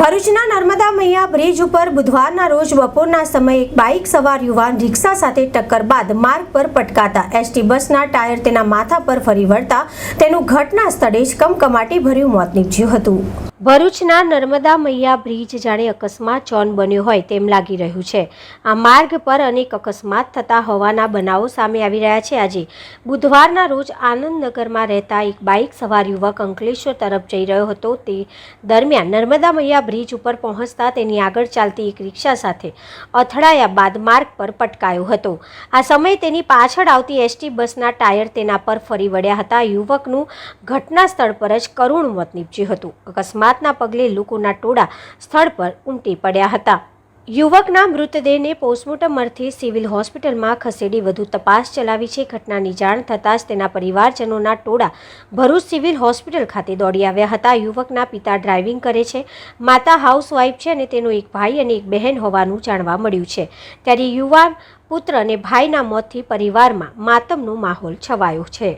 ભરૂચના નર્મદા મૈયા બ્રિજ ઉપર બુધવારના રોજ બપોરના સમયે એક બાઇક સવાર યુવાન રિક્ષા સાથે ટક્કર બાદ માર્ગ પર પટકાતા એસટી બસના ટાયર તેના માથા પર ફરી વળતા તેનું ઘટના સ્થળે જ કમકમાટી ભર્યું મોત નીપજ્યું હતું. ભરૂચના નર્મદા મૈયા બ્રિજ જાણે અકસ્માત ચોન બન્યો હોય તેમ લાગી રહ્યું છે. આ માર્ગ પર અનેક અકસ્માત થતા હોવાના બનાવો સામે આવી રહ્યા છે. આજે બુધવારના રોજ આનંદનગરમાં રહેતા એક બાઇક સવાર યુવક અંકલેશ્વર તરફ જઈ રહ્યો હતો. તે દરમિયાન નર્મદા મૈયા બ્રિજ ઉપર પહોંચતા તેની આગળ ચાલતી એક રિક્ષા સાથે અથડાયા બાદ માર્ગ પર પટકાયો હતો. આ સમયે તેની પાછળ આવતી એસટી બસના ટાયર તેના પર ફરી વળ્યા હતા. યુવકનું ઘટના સ્થળ પર જ કરુણ મોત નીપજ્યું હતું. અકસ્માતના પગલે લોકોના ટોળા સ્થળ પર ઉમટી પડ્યા હતા. યુવકના મૃતદેહને પોસ્ટમોર્ટમ અર્થે સિવિલ હોસ્પિટલમાં ખસેડી વધુ તપાસ ચલાવી છે. ઘટનાની જાણ થતાં જ તેના પરિવારજનોના ટોળા ભરૂચ સિવિલ હોસ્પિટલ ખાતે દોડી આવ્યા હતા. યુવકના પિતા ડ્રાઇવિંગ કરે છે, માતા હાઉસવાઇફ છે અને તેનો એક ભાઈ અને એક બહેન હોવાનું જાણવા મળ્યું છે. ત્યારે યુવાન પુત્ર અને ભાઈના મોતથી પરિવારમાં માતમનો માહોલ છવાયો છે.